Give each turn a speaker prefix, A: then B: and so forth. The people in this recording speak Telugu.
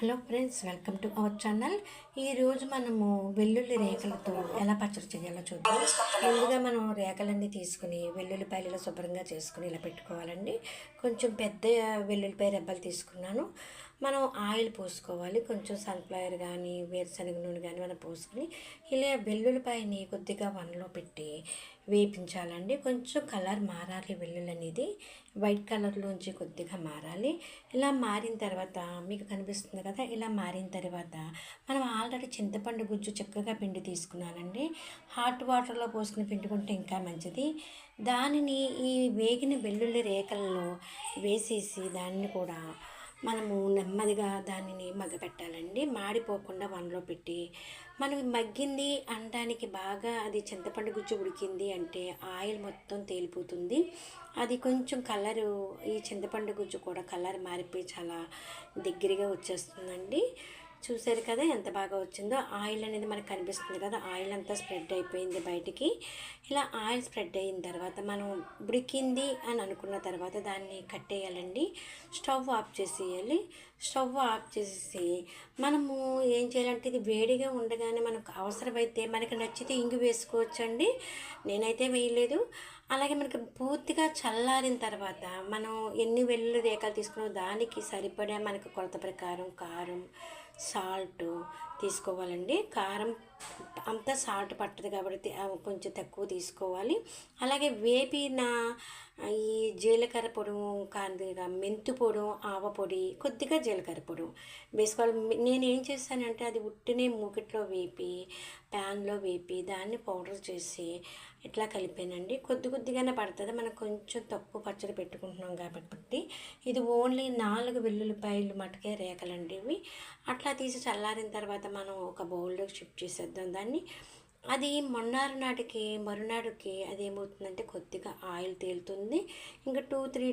A: Hello friends welcome to our channel. ఈరోజు మనము వెల్లుల్లి రేఖలతో ఎలా పచ్చడి చేయాలో చూద్దాం. ముందుగా మనం రేఖలన్నీ తీసుకుని వెల్లుల్లిపాయలు శుభ్రంగా చేసుకుని ఇలా పెట్టుకోవాలండి. కొంచెం పెద్ద వెల్లుల్లిపాయ రెబ్బలు తీసుకున్నాను. మనం ఆయిల్ పోసుకోవాలి. కొంచెం సన్ఫ్లవర్ కానీ వేరుశనగ నూనె కానీ మనం పోసుకుని ఇలా వెల్లుల్లిపాయని కొద్దిగా వనలో పెట్టి వేపించాలండి. కొంచెం కలర్ మారాలి వెల్లుల్లి అనేది. వైట్ కలర్లోంచి కొద్దిగా మారాలి. ఇలా మారిన తర్వాత మీకు కనిపిస్తుంది కదా ఇలా మారిన తర్వాత మనం ఆల్రెడీ చింతపండు గుజ్జు చక్కగా పిండి తీసుకున్నానండి. హాట్ వాటర్లో పోసుకుని పిండుకుంటే ఇంకా మంచిది. దానిని ఈ వేగిన వెల్లుల్లి రేఖల్లో వేసేసి దాన్ని కూడా మనము నెమ్మదిగా దానిని మగ్గపెట్టాలండి. మాడిపోకుండా వనలో పెట్టి మనం మగ్గింది అనడానికి బాగా అది చింతపండు గుజ్జు ఉడికింది అంటే ఆయిల్ మొత్తం తేలిపోతుంది. అది కొంచెం కలరు ఈ చింతపండు గుజ్జు కూడా కలర్ మారిపోయి చాలా దగ్గరగా వచ్చేస్తుందండి. చూసారు కదా ఎంత బాగా వచ్చిందో. ఆయిల్ అనేది మనకు కనిపిస్తుంది కదా ఆయిల్ అంతా స్ప్రెడ్ అయిపోయింది బయటికి. ఇలా ఆయిల్ స్ప్రెడ్ అయిన తర్వాత మనం ఉడికింది అని అనుకున్న తర్వాత దాన్ని కట్టేయాలండి స్టవ్ ఆఫ్ చేసేయాలి. స్టవ్ ఆఫ్ చేసేసి మనము ఏం చేయాలంటే ఇది వేడిగా ఉండగానే మనకు అవసరమైతే మనకి నచ్చితే ఇంగు వేసుకోవచ్చండి. నేనైతే వేయలేదు. అలాగే మనకి పూర్తిగా చల్లారిన తర్వాత మనం ఎన్ని వెల్లుల్లి రేఖలు తీసుకున్నామో దానికి సరిపడే మనకు కొలత ప్రకారం కారం సాల్ట్ తీసుకోవాలండి. కారం అంతా సాల్ట్ పట్టదు కాబట్టి కొంచెం తక్కువ తీసుకోవాలి. అలాగే వేపిన ఈ జీలకర్ర పొడి కాదు మెంతు పొడి ఆవ పొడి కొద్దిగా జీలకర్ర పొడి వేసుకోవాలి నేను ఏం చేశానంటే అది ఉట్టినే మూకిట్లో వేపి ప్యాన్లో వేపి దాన్ని పౌడర్ చేసి ఇట్లా కలిపానండి. కొద్ది కొద్దిగానే పడుతుంది. మనం కొంచెం తక్కువ పచ్చడి పెట్టుకుంటున్నాం కాబట్టి. ఇది ఓన్లీ నాలుగు వెల్లుల్లిపాయలు మటుకే రేఖలండి ఇవి. అట్లా తీసి చల్లారిన తర్వాత మనం ఒక బౌల్లోకి షిఫ్ట్ చేసేద్దాం. దాన్ని అది మొన్నారు నాటికి మరునాడుకి అది ఏమవుతుందంటే కొద్దిగా ఆయిల్ తేలుతుంది. ఇంకా టూ త్రీ